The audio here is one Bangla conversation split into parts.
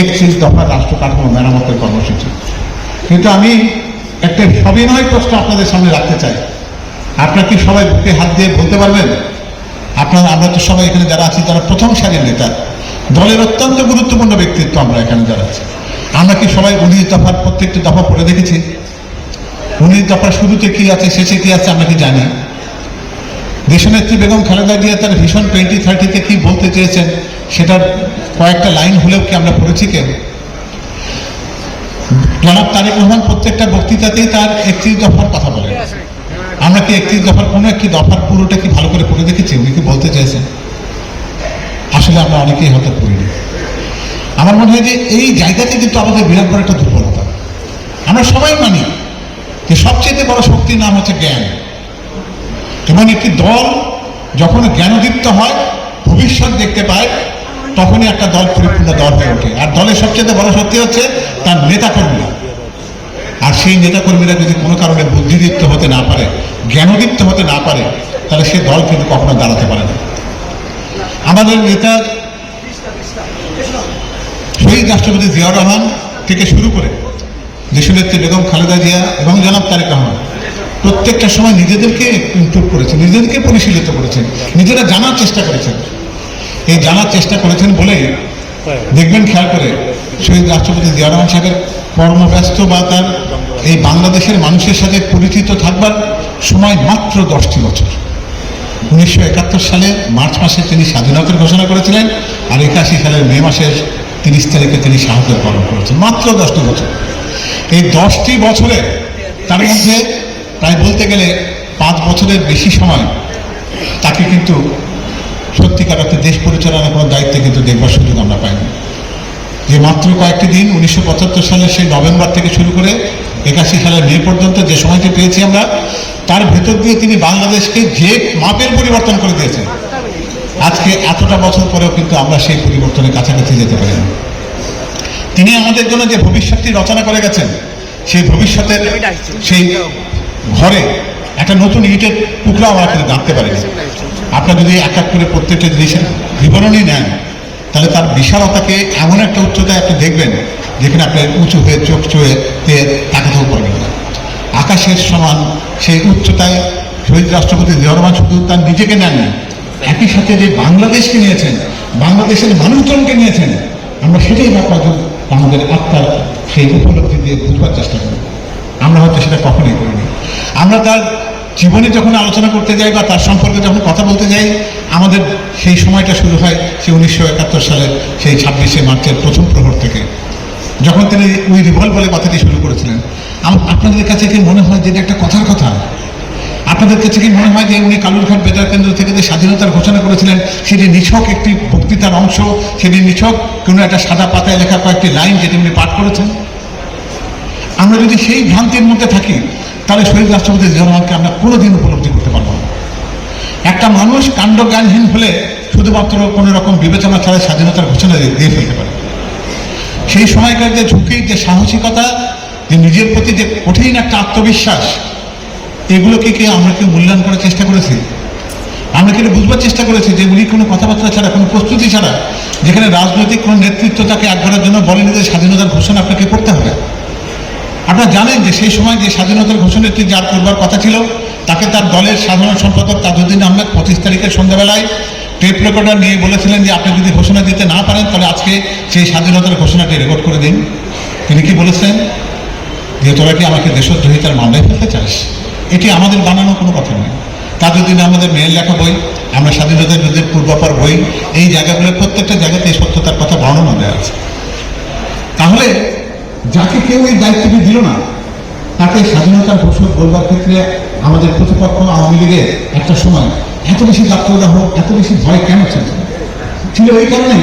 একত্রিশ দফা রাষ্ট্র কাঠামো মেরামতের কর্মসূচি। কিন্তু আমি একটা সবিনয় প্রশ্ন আপনাদের সামনে রাখতে চাই। আপনারা কি সবাই বুকে হাত দিয়ে বলতে পারবেন? আপনারা, আমরা তো সবাই এখানে যারা আছি তারা প্রথম সারির নেতা, দলের অত্যন্ত গুরুত্বপূর্ণ ব্যক্তিত্ব আমরা এখানে যারা আছি। আমরা কি সবাই উনিশ দফার প্রত্যেকটি দফা পড়ে দেখেছি? উনিশ দফার শুরুতে কি আছে, শেষে কি আছে, আমরা কি জানি? দেশনেত্রী বেগম খালেদা জিয়া তার ভীষণ টোয়েন্টি থার্টিতে কি বলতে চেয়েছেন, সেটার কয়েকটা লাইন হলেও কি আমরা পড়েছি কেউ জনাব তারেক রহমান প্রত্যেকটা বক্তৃতাতেই তার একত্রিশ দফার কথা বলেন। আমরা কি একত্রিশ দফার কোনো একটি দফার পুরোটা কি ভালো করে পড়ে দেখেছি? উনি কি বলতে চেয়েছেন? আসলে আমরা অনেকেই হয়তো পড়িনি। আমার মনে হয় যে এই জায়গাতে কিন্তু আমাদের বিরাট বড় একটা দুর্বলতা। আমরা সবাই মানি যে সবচেয়ে বড় শক্তির নাম হচ্ছে জ্ঞান। এবং একটি দল যখন জ্ঞানদীপ্ত হয়, ভবিষ্যৎ দেখতে পায়, তখনই একটা দল পরিপূর্ণ দল হয়ে ওঠে। আর দলের সবচেয়ে বড় শক্তি হচ্ছে তার নেতাকর্মীরা। আর সেই নেতাকর্মীরা যদি কোনো কারণে বুদ্ধিদীপ্ত হতে না পারে, জ্ঞানদীপ্ত হতে না পারে, তাহলে সে দল কিন্তু কখনো দাঁড়াতে পারে না। আমাদের নেতা শহীদ রাষ্ট্রপতি জিয়াউর রহমান থেকে শুরু করে দেশনেত্রী বেগম খালেদা জিয়া এবং জনাব তারেক রহমান প্রত্যেকটা সময় নিজেদেরকে ইমপ্রুভ করেছেন, নিজেদেরকে পরিশীলিত করেছেন, নিজেরা জানার চেষ্টা করেছেন। এই জানার চেষ্টা করেছেন বলেই দেখবেন খেয়াল করে শহীদ রাষ্ট্রপতি জিয়াউর রহমান সাহেবের কর্মব্যস্ত বা তার এই বাংলাদেশের মানুষের সাথে পরিচিত থাকবার সময় মাত্র দশটি বছর। উনিশশো একাত্তর সালে মার্চ মাসে তিনি স্বাধীনতার ঘোষণা করেছিলেন আর একাশি সালের মে মাসের তিরিশ তারিখে তিনি সাহায্য পালন করেছেন। মাত্র দশটি বছর। এই দশটি বছরে তার মধ্যে প্রায় বলতে গেলে পাঁচ বছরের বেশি সময় তাকে কিন্তু সত্যিকার অর্থে দেশ পরিচালনার কোনো দায়িত্বে কিন্তু দেখবার সুযোগ আমরা পাইনি। যে মাত্র কয়েকটি দিন, উনিশশো পঁচাত্তর সালের সেই নভেম্বর থেকে শুরু করে একাশি সালের মে পর্যন্ত যে সময়টি পেয়েছি আমরা, তার ভেতর দিয়ে তিনি বাংলাদেশকে যে মাপের পরিবর্তন করে দিয়েছেন। আজকে এতটা বছর পরেও কিন্তু আমরা সেই পরিবর্তনের কাছাকাছি যেতে পারি না। তিনি আমাদের জন্য যে ভবিষ্যৎটি রচনা করে গেছেন, সেই ভবিষ্যতের সেই ঘরে একটা নতুন ইটের টুকরা আমরা কিন্তু গাঁথতে পারি আপনার যদি এক এক করে প্রত্যেকটা জিনিসের বিবরণী নেন, তাহলে তার বিশালতাকে এমন একটা উচ্চতায় আপনি দেখবেন, যেখানে আপনার উঁচু হয়ে, চোখ চুয়ে তাকাতেও পারবেন না। আকাশের সমান সেই উচ্চতায় শহীদ রাষ্ট্রপতি জিয়া রহমান শুধু তার নিজেকে নেননি একই সাথে যে বাংলাদেশকে নিয়েছেন, বাংলাদেশের মানুষজনকে নিয়েছেন, আমরা সেটাই ব্যাপার আমাদের আত্মার সেই উপলব্ধি দিয়ে বুঝবার চেষ্টা করি আমরা হয়তো সেটা কখনোই করিনি। আমরা তার জীবনে যখন আলোচনা করতে যাই বা তার সম্পর্কে যখন কথা বলতে যাই, আমাদের সেই সময়টা শুরু হয় সেই উনিশশো একাত্তর সালের সেই ছাব্বিশে মার্চের প্রথম প্রহর থেকে, যখন তিনি উই রিভল বলে কথাটি শুরু করেছিলেন। আপনাদের কাছে কি মনে হয় যে এটা একটা কথার কথা? আপনাদের কাছে কি মনে হয় যে উনি কালুরঘাট বেতার কেন্দ্র থেকে যে স্বাধীনতার ঘোষণা করেছিলেন, সেটি নিছক একটি বক্তৃতার অংশ, সেটি নিছক কোনো একটা সাদা পাতায় লেখা কয়েকটি লাইন যেটি উনি পাঠ করেছেন? আমরা যদি সেই ভ্রান্তির মধ্যে থাকি তাহলে শহীদ রাষ্ট্রপতি জিয়া আমরা কোনোদিন উপলব্ধি করতে পারব না। একটা মানুষ কাণ্ডজ্ঞানহীন হলে শুধুমাত্র কোনো রকম বিবেচনা ছাড়া স্বাধীনতার ঘোষণা দিয়ে ফেলতে পারে। সেই সময়কার যে ঝুঁকি, যে সাহসিকতা, যে নিজের প্রতি যে কঠিন একটা আত্মবিশ্বাস এগুলোকে কি আমরা কি মূল্যায়ন করার চেষ্টা করেছি? আমরা কি এটা বুঝবার চেষ্টা করেছি যে উনি কোনো কথাবার্তা ছাড়া, কোনো প্রস্তুতি ছাড়া যেখানে রাজনৈতিক কোনো নেতৃত্ব তাকে একবারের জন্য বলেনি যে স্বাধীনতার ঘোষণা আপনাকে করতে হবে? আপনারা জানেন যে সেই সময় যে স্বাধীনতার ঘোষণাটি যার করবার কথা ছিল, তাকে তার দলের সাধারণ সম্পাদক তাজউদ্দিন আহমেদ পঁচিশ তারিখের সন্ধ্যাবেলায় টেপ রেকর্ডার নিয়ে বলেছিলেন যে আপনি যদি ঘোষণা দিতে না পারেন, তাহলে আজকে সেই স্বাধীনতার ঘোষণাটি রেকর্ড করে দিন। তিনি কি বলেছেন? যে তোরা কি আমাকে দেশদ্রোহিতার মামলায় ফেলতে চাস? এটি আমাদের বানানো কোনো কথা নয়। তাজউদ্দিন আমাদের মেয়ের লেখা বই, আমরা স্বাধীনতার যুদ্ধের পূর্বাপর বই, এই জায়গাগুলোর প্রত্যেকটা জায়গাতে এই সত্যতার কথা বর্ণনা দেওয়া আছে। তাহলে যাকে কেউ এই দায়িত্বটি দিল না, তাকে স্বাধীনতার ঘোষক বলবার ক্ষেত্রে আমাদের প্রতিপক্ষ আওয়ামী লীগের একটা সময় এত বেশি দাপ্তদাহ এত বেশি ভয় কেন ছিল? ছিল এই কারণে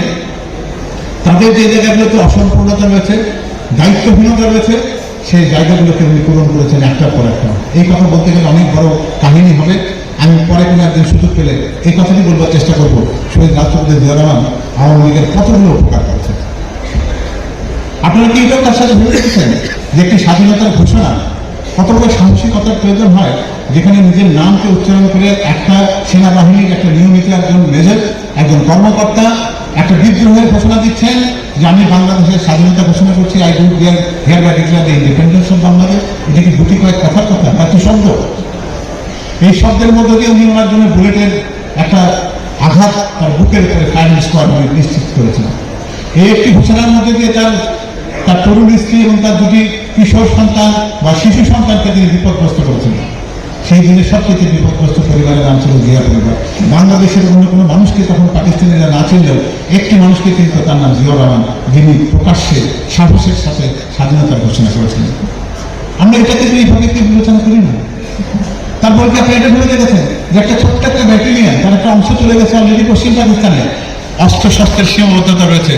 তাদের যে জায়গাগুলোতে অসম্পূর্ণতা রয়েছে, দায়িত্বহীনতা রয়েছে, সেই জায়গাগুলোকে উনি পূরণ করেছেন একটার পর একটা। এই কথা বলতে গেলে অনেক বড় কাহিনী হবে। আমি পরে কোনো একদিন সুযোগ পেলে এই কথাটি বলবার চেষ্টা করব। শহীদ রাষ্ট্রপতি জিয়া রহমান আওয়ামী লীগের কতগুলো উপকার করেছে আপনারা কি এটাও তার সাথে ভেবে দেখেছেন যে একটি স্বাধীনতার ঘোষণা? কত সাহসিকতার প্রয়োজন হয় যেখানে নিজের নামকে উচ্চারণ করে একটা সেনাবাহিনীর একটা নিয়মিত একজন মেজর, একজন কর্মকর্তা, একটা বিদ্রোহের ঘোষণা দিচ্ছেন যে আমি বাংলাদেশের স্বাধীনতা ঘোষণা করছি I do here hereby declare the independence of Bangladesh এটা কি দুটি কয়েক কথার কথা এত শব্দ? এই শব্দের মধ্যে দিয়ে উনি ওনার জন্য বুলেটের একটা আঘাত তার বুকের উপরে ফায়ারিং স্কোয়াড নিশ্চিত করেছেন এই একটি ঘোষণার মধ্যে দিয়ে তার তার তরুণ স্ত্রী এবং তার দুটি কিশোর সন্তান বা শিশু সন্তানকে তিনি বিপদগ্রস্ত করেছেন। সেই দিনে সবচেয়ে বিপদগ্রস্ত পরিবারের নাম ছিল জিয়া পরিবার। বাংলাদেশের অন্য কোনো মানুষকে তখন পাকিস্তানিরা না চিনলেও একটি মানুষকে কিন্তু তার নাম জিয়া রহমান যিনি প্রকাশ্যে সাহসের সাথে স্বাধীনতার ঘোষণা করেছিলেন আমরা এটাকে যদি এইভাবে কি বিবেচনা করি না? তারপর কি আপনি এটা ভেবে দেখেছেন যে একটা ছোট্ট একটা ব্যাটালিয়ান, তার একটা অংশ চলে গেছে অলরেডি পশ্চিম পাকিস্তানে। অস্ত্র শস্ত্রের সীমাবদ্ধতা রয়েছে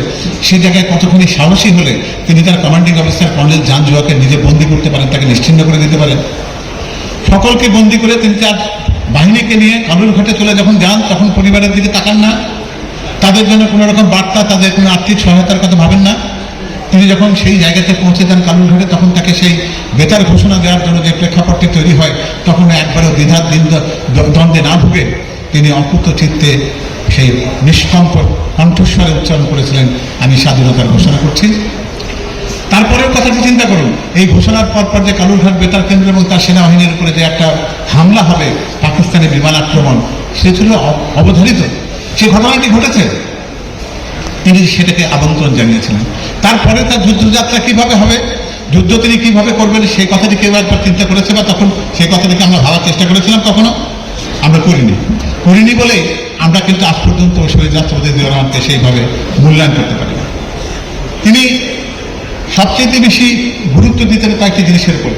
সেই জায়গায় কতখানি সাহসী হলে তিনি তার কমান্ডিং অফিসার কর্নেল জান জুয়াকে নিজে বন্দি করতে পারেন, তাকে নিশ্চিন্ন করে দিতে পারেন? সকলকে বন্দি করে তিনি তার বাহিনীকে নিয়ে কালুর ঘাটে চলে যখন যান, তখন পরিবারের দিকে তাকান না। তাদের জন্য কোনো রকম বার্তা, তাদের কোনো আর্থিক সহায়তার কথা ভাবেন না। তিনি যখন সেই জায়গাতে পৌঁছে যান কালুরঘাটে তখন তাকে সেই বেতার ঘোষণা দেওয়ার জন্য যে প্রেক্ষাপটটি তৈরি হয়, তখন একবারও দ্বিধার দ্বন্দ্বে না ভুগে তিনি অকুত চিত্তে সেই নিষ্কম্প কণ্ঠস্বরে উচ্চারণ করেছিলেন, আমি স্বাধীনতার ঘোষণা করছি। তারপরেও কথাটি চিন্তা করুন, এই ঘোষণার পর পর যে কালুরঘাট বেতার কেন্দ্র এবং তার সেনাবাহিনীর উপরে যে একটা হামলা হবে, পাকিস্তানি বিমান আক্রমণ, সে ছিল অবধারিত। সে ঘটনাটি ঘটেছে। তিনি সেটাকে আমন্ত্রণ জানিয়েছিলেন। তারপরে তার যুদ্ধযাত্রা কীভাবে হবে, যুদ্ধ তিনি কীভাবে করবেন, সেই কথাটি কেউ একবার চিন্তা করেছে বা তখন সেই কথাটিকে আমরা ভাবার চেষ্টা করেছিলাম কখনো? আমরা করিনি। করিনি বলেই আমরা কিন্তু আজ পর্যন্ত শহীদ রাষ্ট্রপতি সেইভাবে মূল্যায়ন করতে পারি। তিনি সবচেয়ে বেশি গুরুত্ব দিতেন কয়েকটি জিনিসের উপর।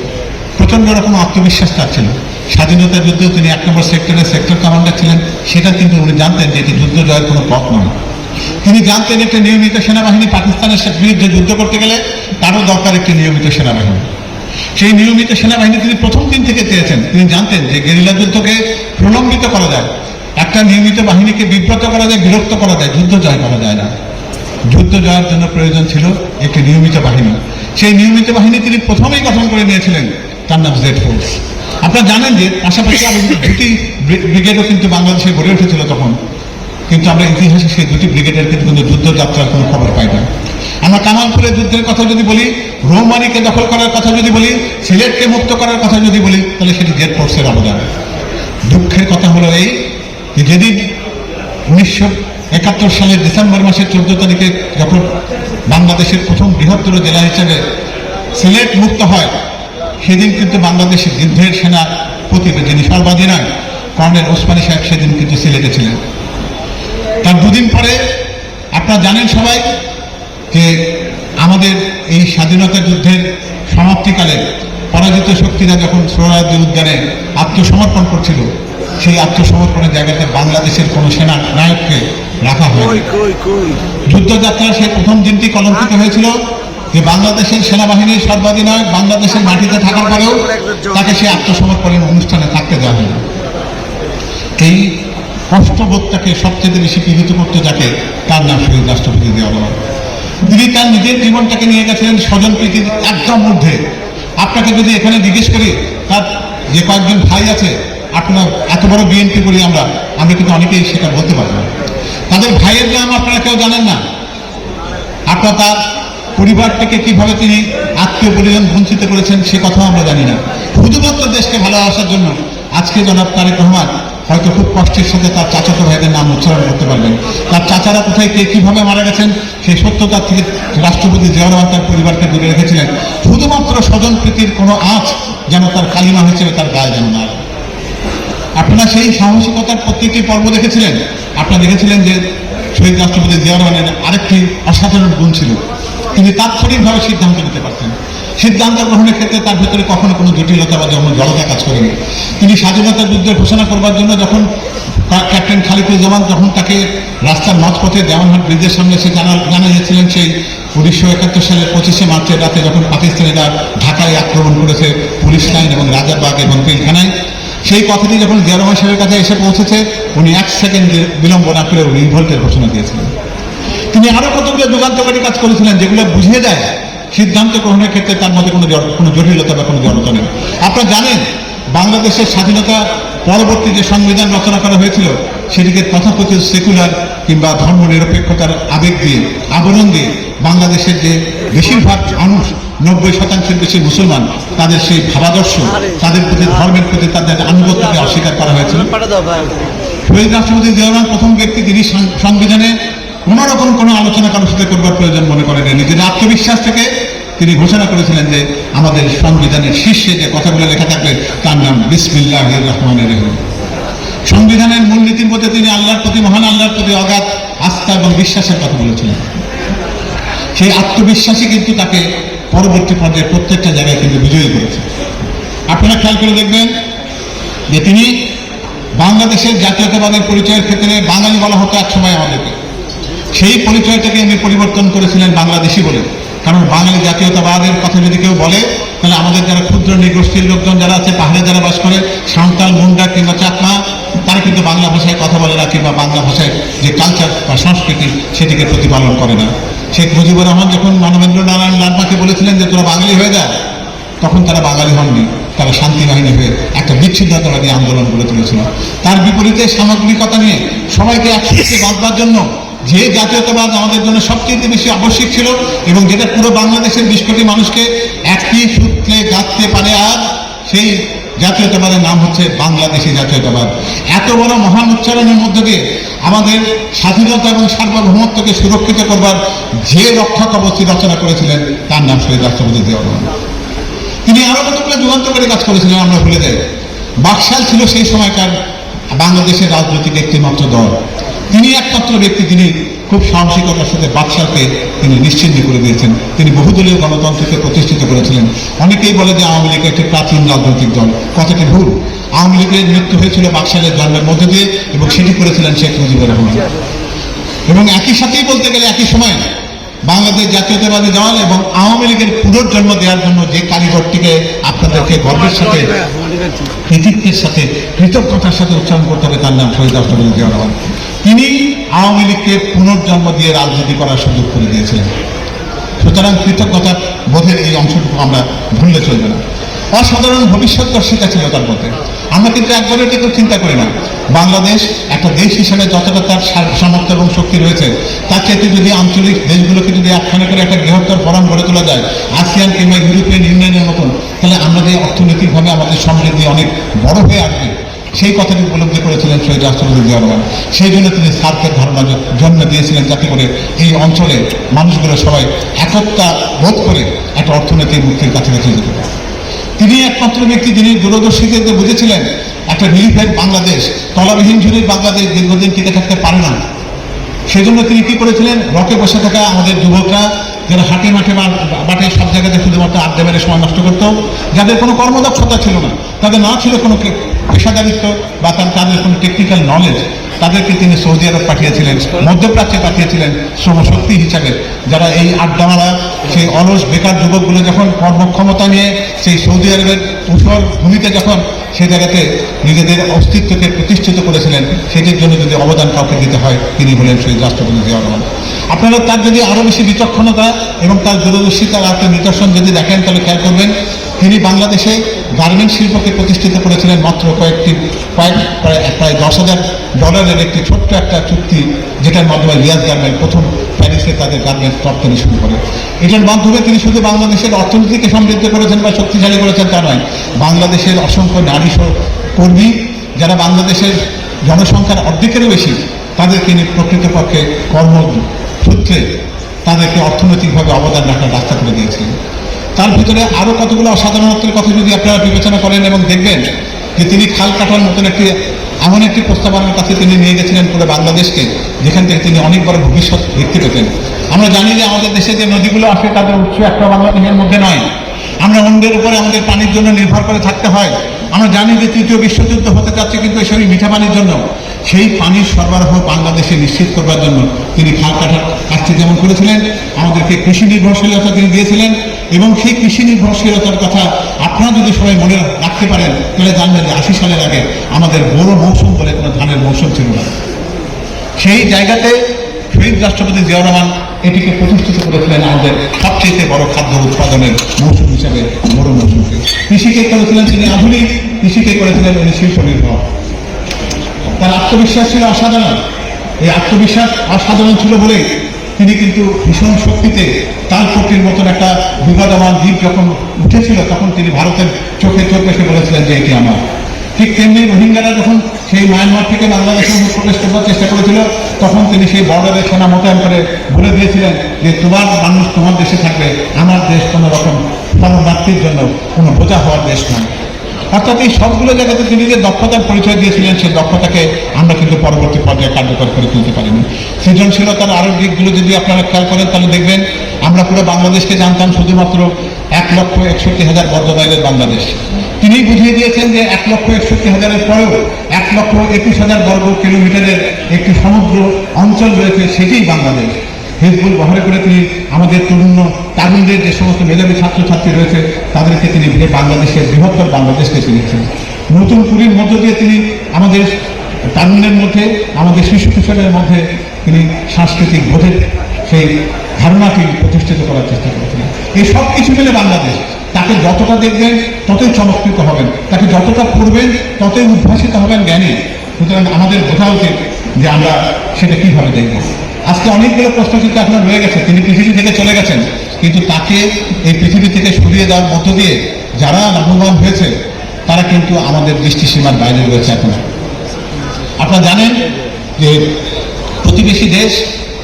প্রচণ্ড রকম আত্মবিশ্বাস তার ছিল। স্বাধীনতা যুদ্ধেও তিনি এক নম্বর সেক্টরের সেক্টর কমান্ডার ছিলেন। সেটা কিন্তু উনি জানতেন যে এটি যুদ্ধ জয়ের কোনো পথ নয়। তিনি জানতেন একটি নিয়মিত সেনাবাহিনী পাকিস্তানের বিরুদ্ধে যুদ্ধ করতে গেলে তারও দরকার একটি নিয়মিত সেনাবাহিনী। সেই নিয়মিত সেনাবাহিনী তিনি প্রথম দিন থেকে চেয়েছেন। তিনি জানতেন যে গেরিলা যুদ্ধকে প্রলম্বিত করা যায়। একটা নিয়মিত বাহিনীকে বিব্রত করা যায়, বিরক্ত করা যায়, যুদ্ধ জয় করা যায় না। যুদ্ধ জয়ের জন্য প্রয়োজন ছিল একটি নিয়মিত বাহিনী। সেই নিয়মিত বাহিনী তিনি প্রথমেই গঠন করে নিয়েছিলেন, তার নাম জেড ফোর্স। আপনারা জানেন যে পাশাপাশি আরও দুটি ব্রিগেডও কিন্তু বাংলাদেশে গড়ে উঠেছিল তখন। কিন্তু আমরা ইতিহাসে সেই দুটি ব্রিগেডের কিন্তু কোনো যুদ্ধযাত্রার কোনো খবর পাই না। আমরা কামালপুরের যুদ্ধের কথা যদি বলি, রৌমানিকে দখল করার কথা যদি বলি, সিলেটকে মুক্ত করার কথা যদি বলি, তাহলে সেটি জেড ফোর্সের অবদান। দুঃখের কথা হলো এই যেদিন উনিশশো একাত্তর সালের ডিসেম্বর মাসের চোদ্দ তারিখে যখন বাংলাদেশের প্রথম বৃহত্তর জেলা হিসেবে সিলেট মুক্ত হয়, সেদিন কিন্তু বাংলাদেশের যুদ্ধের সেনা প্রতি যিনি সর্বাধিনায়ক কর্নেল ওসমানী সাহেব সেদিন কিন্তু সিলেটে ছিলেন। তার দুদিন পরে আপনারা জানেন সবাই যে আমাদের এই স্বাধীনতা যুদ্ধের সমাপ্তিকালে পরাজিত শক্তিরা যখন সোহরাওয়ার্দী উদ্যানে আত্মসমর্পণ করছিল সেই আত্মসমর্পণের জায়গাতে বাংলাদেশের কোনো সেনা নায়ককে রাখা হয় যুদ্ধযাত্রার সেই প্রথম দিনটি কলঙ্কিত হয়েছিল যে বাংলাদেশের সেনাবাহিনীর সর্বাধিনায়ক বাংলাদেশের মাটিতে থাকার পরেও তাকে সেই আত্মসমর্পণের অনুষ্ঠানে থাকতে দেওয়া হয়নি। এই কষ্টবোধটাকে সবচেয়ে বেশি পীড়িত করতে যাকে তার নাম শহীদ রাষ্ট্রপতি দেওয়া তিনি তার নিজের জীবনটাকে নিয়ে গেছিলেন স্বজন প্রীতির একদম মধ্যে আপনাকে যদি এখানে জিজ্ঞেস করি তার যে কয়েকজন ভাই আছে আপনার এত বড় বিএনপি করি আমরা আমরা কিন্তু অনেকেই সেটা বলতে পারব না। তাদের ভাইয়ের নাম আপনারা কেউ জানেন না? আপনার তার পরিবার থেকে কীভাবে তিনি আত্মীয় পরিজন বঞ্চিত করেছেন সে কথাও আমরা জানি না। শুধুমাত্র দেশকে ভালোবাসার জন্য আজকে জনাব তারেক রহমান হয়তো খুব কষ্টের সাথে তার চাচাতো ভাইদের নাম উচ্চারণ করতে পারবেন। তার চাচারা কোথায়, কে কীভাবে মারা গেছেন, সেই সত্যতার থেকে রাষ্ট্রপতি জিয়া রহমান তার পরিবারকে দূরে রেখেছিলেন। শুধুমাত্র স্বজন প্রীতির কোনো আঁচ যেন তার কালিমা হিসেবে তার গায়ে যেন না। আপনারা সেই সাহসিকতার প্রত্যেকটি পর্ব দেখেছিলেন? আপনারা দেখেছিলেন যে শহীদ রাষ্ট্রপতি জিয়া রহমানের আরেকটি অসাধারণ গুণ ছিল। তিনি তাৎক্ষণিকভাবে সিদ্ধান্ত নিতে পারতেন। সিদ্ধান্ত গ্রহণের ক্ষেত্রে তার ভিতরে কখনো কোনো জটিলতা বা যেমন জড়তা কাজ করেনি। তিনি স্বাধীনতা যুদ্ধের ঘোষণা করবার জন্য যখন ক্যাপ্টেন খালিকুজ্জামান যখন তাকে রাস্তার মাঝপথে দেওয়ানহাট ব্রিজের সামনে সে জানা জানিয়েছিলেন সেই উনিশশো একাত্তর সালের পঁচিশে মার্চের রাতে যখন পাকিস্তানিরা ঢাকায় আক্রমণ করেছে পুলিশ লাইন এবং রাজারবাগ এবং পিলখানায় সেই কথাটি যখন জিয়া রহমান সাহেবের কাছে এসে পৌঁছেছে, উনি এক সেকেন্ড বিলম্ব না করে রিভোল্টের ঘোষণা দিয়েছিলেন। তিনি আরও কতগুলো যুগান্তকারী কাজ করেছিলেন যেগুলো বুঝিয়ে দেয়, সিদ্ধান্ত গ্রহণের ক্ষেত্রে তার মধ্যে কোনো কোনো জটিলতা বা কোনো জড়তা নেই। আপনারা জানেন, বাংলাদেশের স্বাধীনতা পরবর্তী যে সংবিধান রচনা করা হয়েছিল, সেটিকে তথাকথিত সেকুলার কিংবা ধর্ম নিরপেক্ষতার আবেগ দিয়ে, আবরণ দিয়ে বাংলাদেশের যে বেশিরভাগ মানুষ নব্বই শতাংশের বেশি মুসলমান তাদের সেই ভাবাদর্শ তাদের প্রতি ধর্মের প্রতি তাদের আনুগত্যকে অস্বীকার করা হয়েছিল। শহীদ রাষ্ট্রপতি জিয়াউর প্রথম ব্যক্তি যিনি সংবিধানে কোনোরকম কোনো আলোচনা কারোর সাথে করবার প্রয়োজন মনে করেন নিজের আত্মবিশ্বাস থেকে তিনি ঘোষণা করেছিলেন যে আমাদের সংবিধানের শীর্ষে যে কথাগুলো লেখা থাকবে তার নাম বিসমিল্লাহ রহমানের রহিম। সংবিধানের মূলনীতির মধ্যে তিনি আল্লাহর প্রতি মহান আল্লাহর প্রতি অগাধ আস্থা এবং বিশ্বাসের কথা বলেছিলেন। সেই আত্মবিশ্বাসই কিন্তু তাকে পরবর্তী পর্যায়ে প্রত্যেকটা জায়গায় কিন্তু বিজয়ী করেছে আপনারা খেয়াল করে দেখবেন যে তিনি বাংলাদেশের জাতীয়তাবাদের পরিচয়ের ক্ষেত্রে বাঙালি বলা হতো একসময় আমাদেরকে। সেই পরিচয়টাকে উনি পরিবর্তন করেছিলেন বাংলাদেশি বলে। কারণ বাঙালি জাতীয়তাবাদের কথা যদি কেউ বলে, তাহলে আমাদের যারা ক্ষুদ্র, নৃগোষ্ঠীর লোকজন যারা আছে, পাহাড়ে যারা বাস করে, সাঁওতাল, মুন্ডা কিংবা চাকমা তারা কিন্তু বাংলা ভাষায় কথা বলে না কিংবা বাংলা ভাষায় যে কালচার বা সংস্কৃতি সেটিকে প্রতিপালন করে না। শেখ মুজিবুর রহমান যখন মানবেন্দ্র নারায়ণ লালমাকে বলেছিলেন যে, তোরা বাঙালি হয়ে যা, তখন তারা বাঙালি হননি। তারা শান্তি বাহিনী হয়ে একটা বিচ্ছিন্নতাবাদী আন্দোলন গড়ে তুলেছিল। তার বিপরীতে সামগ্রিকতা নিয়ে সবাইকে একসাথে বাঁধবার জন্য যে জাতীয়তাবাদ আমাদের জন্য সবচেয়ে বেশি আবশ্যিক ছিল এবং যেটা পুরো বাংলাদেশের বিশ কোটি মানুষকে একই সূত্রে গাঁথতে পারে আর সেই জাতীয়তাবাদের নাম হচ্ছে বাংলাদেশি জাতীয়তাবাদ এত বড় মহান উচ্চারণের মধ্য দিয়ে আমাদের স্বাধীনতা এবং সার্বভৌমত্বকে সুরক্ষিত করবার যে রক্ষা কবচটি রচনা করেছিলেন, তার নাম শহীদ রাষ্ট্রপতি রহমান। তিনি আরও কতগুলো যুগান্তকারী কাজ করেছিলেন আমরা ভুলে যাই। বাকশাল ছিল সেই সময়কার বাংলাদেশের রাজনৈতিক একটি মাত্র দল। তিনি একমাত্র ব্যক্তি, যিনি খুব সাহসিকতার সাথে বাকশালকে তিনি নিশ্চিন্ন করে দিয়েছেন। তিনি বহুদলীয় গণতন্ত্রকে প্রতিষ্ঠিত করেছিলেন। অনেকেই বলে যে আওয়ামী লীগ একটি প্রাচীন রাজনৈতিক দল। কথাটি ভুল। আওয়ামী লীগের মৃত্যু হয়েছিল বাকশালের জন্মের মধ্যে দিয়ে এবং সেটি করেছিলেন শেখ মুজিবুর রহমান। এবং একই সাথেই বলতে গেলে একই সময় বাংলাদেশ জাতীয়তাবাদী দল এবং আওয়ামী লীগের পুনর্জন্ম দেওয়ার জন্য যে কারিগরটিকে আপনাদেরকে গর্বের সাথে, কৃতিত্বের সাথে, কৃতজ্ঞতার সাথে উচ্চারণ করতে হবে, তার নাম শহীদ রাষ্ট্রপতি জিয়াউর রহমান। তিনি আওয়ামী লীগকে পুনর্জন্ম দিয়ে রাজনীতি করার সুযোগ করে দিয়েছিলেন। সুতরাং কৃতজ্ঞতা বোধের এই অংশটুকু আমরা ভুললে চলবে না। অসাধারণ ভবিষ্যৎদর্শিতা ছিল তার মধ্যে। আমরা কিন্তু একবারের কিন্তু চিন্তা করি না। বাংলাদেশ একটা দেশ হিসেবে যতটা তার সামর্থ্য এবং শক্তি রয়েছে, তার চাইতে যদি আঞ্চলিক দেশগুলোকে যদি একখানে করে একটা বৃহত্তর ফোরাম গড়ে তোলা যায়, আসিয়ান কিংবা ইউরোপিয়ান ইউনিয়নের মতন, তাহলে আমরা যে অর্থনৈতিকভাবে আমাদের সমৃদ্ধি অনেক বড় হয়ে আসবে সেই কথাটি উপলব্ধি করেছিলেন শহীদ রাষ্ট্রপতি জিয়া সেই জন্য তিনি সার্কের ধারণা জন্ম দিয়েছিলেন যাতে করে এই অঞ্চলে মানুষগুলো সবাই একতা বোধ করে একটা অর্থনৈতিক মুক্তির কাছাকাছি যেতে পারে। তিনি একমাত্র ব্যক্তি যিনি দূরদর্শীদেরকে বুঝেছিলেন, একটা রিলিফের বাংলাদেশ, তলাবিহীন ঝুড়ির বাংলাদেশ দীর্ঘদিন টিকে থাকতে পারে না। সেজন্য তিনি কি করেছিলেন? রকে বসে থাকা আমাদের যুবকরা যারা হাটে মাঠে বাটে সব জায়গাতে শুধুমাত্র আড্ডা মেরে সময় নষ্ট করতো, যাদের কোনো কর্মদক্ষতা ছিল না। তাদের না ছিল কোনো পেশাদারিত্ব বা তার তাদের কোনো টেকনিক্যাল নলেজ তাদেরকে তিনি সৌদি আরব পাঠিয়েছিলেন, মধ্যপ্রাচ্যে পাঠিয়েছিলেন শ্রমশক্তি হিসাবে। যারা এই আড্ডা মারা, সেই অলস বেকার যুবকগুলো যখন কর্মক্ষমতা নিয়ে সেই সৌদি আরবের উসর ভূমিতে যখন সে জায়গাতে নিজেদের অস্তিত্বকে প্রতিষ্ঠিত করেছিলেন, সেটির জন্য যদি অবদান কাউকে দিতে হয়, তিনি হলেন সেই রাষ্ট্রপতি জিয়াউর রহমান। আপনারা তার যদি আরও বেশি বিচক্ষণতা এবং তার দূরদর্শিতার একটা নিদর্শন যদি দেখেন, তাহলে খেয়াল করবেন, তিনি বাংলাদেশে গার্মেন্ট শিল্পকে প্রতিষ্ঠিত করেছিলেন মাত্র কয়েকটি কয়েক প্রায় প্রায় দশ হাজার ডলারের একটি ছোট্ট একটা চুক্তি, যেটার মাধ্যমে রিয়াজ গার্মেন্ট প্রথম প্যারিসে তাদের গার্মেন্ট রপ্তানি শুরু করে। এটার মাধ্যমে তিনি শুধু বাংলাদেশের অর্থনীতিকে সমৃদ্ধ করেছেন বা শক্তিশালী করেছেন তা নয়, বাংলাদেশের অসংখ্য নারী কর্মী, যারা বাংলাদেশের জনসংখ্যার অর্ধেকেরও বেশি, তাদেরকে তিনি প্রকৃতপক্ষে কর্মসূত্রে তাদেরকে অর্থনৈতিকভাবে অবদান রাখার রাস্তা করে দিয়েছিলেন। তার ভিতরে আরও কতগুলো অসাধারণত্বের কথা যদি আপনারা বিবেচনা করেন এবং দেখবেন যে তিনি খাল কাটার মতন একটি এমন একটি প্রস্তাবনার কাছে তিনি নিয়ে গেছিলেন পুরো বাংলাদেশকে, যেখান থেকে তিনি অনেক বড় ভবিষ্যৎ ভিত্তি পেতেন। আমরা জানি যে আমাদের দেশে যে নদীগুলো আসে, তাদের উৎস একটা বাংলাদেশের মধ্যে নয়। আমরা অন্যের উপরে আমাদের পানির জন্য নির্ভর করে থাকতে হয়। আমরা জানি যে তৃতীয় বিশ্বযুদ্ধ হতে যাচ্ছে, কিন্তু সেই মিঠা পানির জন্য। সেই পানির সরবরাহ বাংলাদেশে নিশ্চিত করবার জন্য তিনি খাল কাটার কাজটি যেমন করেছিলেন, আমাদেরকে কৃষি নির্ভরশীলতা তিনি দিয়েছিলেন, এবং সেই কৃষি নির্ভরশীলতার কথা আপনারা যদি সবাই মনে রাখতে পারেন, তাহলে জানবেন যে আশি সালের আগে আমাদের বড় মৌসুম বলে কোনো ধানের মৌসুম ছিল না। সেই জায়গাতে শহীদ রাষ্ট্রপতি জিয়াউর রহমান এটিকে প্রতিষ্ঠিত করেছিলেন আমাদের সবচেয়ে বড় খাদ্য উৎপাদনের মৌসুম। হিসাবে বড় মৌসুমকে কৃষিকে করেছিলেন তিনি আধুনিক কৃষিকে করেছিলেন উনি শিল্প নির্ভর তার আত্মবিশ্বাস ছিল অসাধারণ। এই আত্মবিশ্বাস অসাধারণ ছিল বলে তিনি কিন্তু ভীষণ শক্তিতে তার পক্ষের মতন একটা বিবাদমান দ্বীপ যখন উঠেছিল, তখন তিনি ভারতের চোখে চোখ রেখে বলেছিলেন যে এটি আমার। ঠিক তেমনি রোহিঙ্গারা যখন সেই মায়ানমার থেকে বাংলাদেশে প্রবেশ করবার চেষ্টা করেছিল, তখন তিনি সেই বর্ডারে সেনা মোতায়েন করে বলে দিয়েছিলেন যে, তোমার মানুষ তোমার দেশে থাকবে, আমার দেশ কোনো রকম শরণার্থীর জন্য কোনো বোঝা হওয়ার দেশ নয়। অর্থাৎ এই সবগুলো জায়গাতে তিনি যে দক্ষতার পরিচয় দিয়েছিলেন, সেই দক্ষতাকে আমরা কিন্তু পরবর্তী পর্যায়ে কার্যকর করে তুলতে পারিনি। সৃজনশীলতার আরও দিকগুলো যদি আপনারা খেয়াল করেন, তাহলে দেখবেন আমরা পুরো বাংলাদেশকে জানতাম শুধুমাত্র এক লক্ষ একষট্টি হাজার বর্গ মাইলের বাংলাদেশ। তিনি বুঝিয়ে দিয়েছেন যে এক লক্ষ একষট্টি হাজারের পরেও এক লক্ষ একুশ হাজার বর্গ কিলোমিটারের একটি সমুদ্র অঞ্চল রয়েছে, সেটিই বাংলাদেশ। হিজবুল বহরে করে তিনি আমাদের তরুণ তারুণদের যে সমস্ত মেধাবী ছাত্রছাত্রী রয়েছে, তাদেরকে তিনি বাংলাদেশের বৃহত্তর বাংলাদেশকে চিনেছেন। নতুন পুরীর মধ্য দিয়ে তিনি আমাদের তারুণ্যের মধ্যে, আমাদের শিশু কিশোরের মধ্যে তিনি সাংস্কৃতিক বোধের সেই ধারণাটি প্রতিষ্ঠিত করার চেষ্টা করেছিলেন এই সব কিছু মিলে বাংলাদেশ তাকে যতটা দেখবেন, ততই চমৎকৃত হবেন। তাকে যতটা পড়বেন, ততই উদ্ভাসিত হবেন জ্ঞানী। সুতরাং আমাদের বোঝা উচিত যে আমরা সেটা কীভাবে দেখব। আজকে অনেকগুলো প্রশ্ন কিন্তু এখনও রয়ে গেছে। তিনি পৃথিবী থেকে চলে গেছেন। কিন্তু তাকে এই পৃথিবী থেকে সরিয়ে দেওয়ার মধ্য দিয়ে যারা লাভবান হয়েছে, তারা কিন্তু আমাদের দৃষ্টিসীমার বাইরে রয়েছে এখনও। আপনারা জানেন যে প্রতিবেশী দেশ,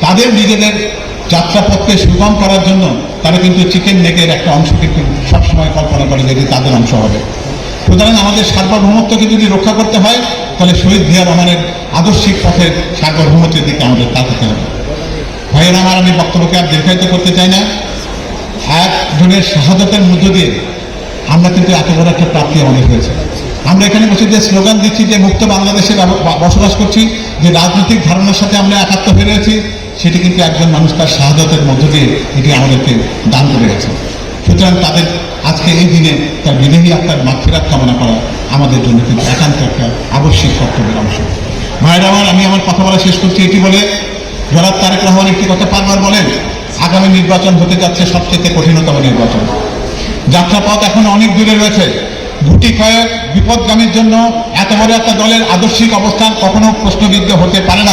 তাদের নিজেদের যাত্রাপথকে সুগম করার জন্য তারা কিন্তু চিকেন নেকের একটা অংশ কিন্তু সবসময় কল্পনা করে যে তাদের অংশ হবে। সুতরাং আমাদের সার্বভৌমত্বকে যদি রক্ষা করতে হয়, তাহলে শহীদ জিয়া রহমানের আদর্শিক পথের সার্বভৌমত্বের দিকে আমাদের তাকাতে হবে। ভাইয়েরা আমার, আমি বক্তব্যকে আর দীর্ঘায়িত করতে চাই না। একজনের শাহাদতের মধ্য দিয়ে আমরা কিন্তু এত বড় একটা প্রাপ্তি আমাদের হয়েছে। আমরা এখানে বসে যে স্লোগান দিচ্ছি যে মুক্ত বাংলাদেশে বসবাস করছি, যে রাজনৈতিক ধারণার সাথে আমরা একাত্ম হয়ে রয়েছি, সেটি কিন্তু একজন মানুষ তার শাহাদতের মধ্য দিয়ে এটি আমাদেরকে দান করে গেছে। সুতরাং তাদের আজকে এই দিনে তার বিদেহী আত্মার মাতৃরাত কামনা করা আমাদের জন্য কিন্তু একান্ত একটা আবশ্যিক কর্তব্যের অংশ। ভাইয়ের আমার, আমি আমার কথা বলা শেষ করছি। এটি বলে জনাব তারেক রহমান একটি কথা বারবার বলেন, আগামী নির্বাচন হতে যাচ্ছে সবচেয়ে কঠিনতম নির্বাচন। যাত্রাপথ এখন অনেক দূরে রয়েছে। গুটি কয়েক বিপদগামীর জন্য এত বড় একটা দলের আদর্শিক অবস্থান কখনো প্রশ্নবিদ্ধ হতে পারে না।